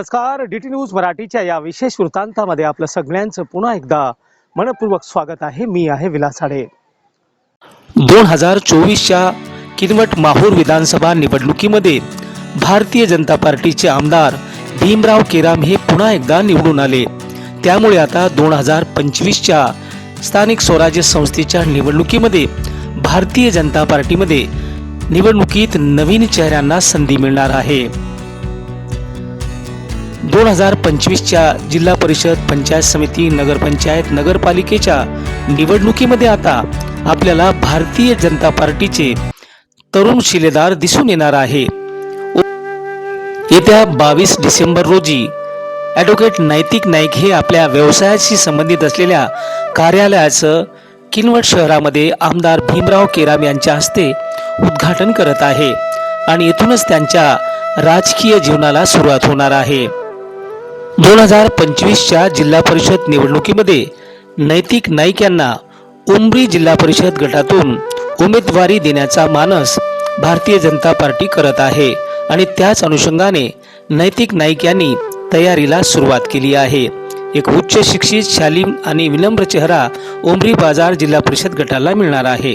नमस्कार D T news मराठीच्या या विशेष वृत्तांतामध्ये आपलं सगळ्यांचं पुन्हा एकदा मनपूर्वक स्वागत आहे. मी आहे विलासाडे दोन हजार चोवीसच्या किनवट माहूर विधानसभा निवडणुकीमध्ये भारतीय जनता पार्टीचे आमदार भीमराव केराम हे पुन्हा एकदा निवडून आले. त्यामुळे आता दोन हजार पंचवीसच्या स्थानिक स्वराज्य संस्थेच्या निवडणुकीमध्ये भारतीय जनता पार्टीमध्ये निवडणुकीत नवीन चेहऱ्यांना संधी मिळणार आहे. दोन हजार पंचवीसच्या जिल्हा परिषद पंचायत समिती नगरपंचायत नगरपालिकेच्या निवडणुकीमध्ये आता आपल्याला भारतीय जनता पार्टीचे तरुण शिलेदार दिसून येणार आहे. येत्या बावीस डिसेंबर रोजी ॲडव्होकेट नैतिक नाईक हे आपल्या व्यवसायाशी संबंधित असलेल्या कार्यालयाचं किनवट शहरामध्ये आमदार भीमराव केराम यांच्या हस्ते उद्घाटन करत आहे आणि येथूनच त्यांच्या राजकीय जीवनाला सुरुवात होणार आहे. दोन हजार पंचवीसच्या जिल्हा परिषद निवडणुकीमध्ये नैतिक नाईक यांना उमरी जिल्हा परिषद गटातून उमेदवारी देण्याचा मानस भारतीय जनता पार्टी करत आहे आणि त्याच अनुषंगाने नैतिक नाईक यांनी तयारीला सुरुवात केली आहे. एक उच्च शिक्षित शालीम आणि विनम्र चेहरा उमरी बाजार जिल्हा परिषद गटाला मिळणार आहे.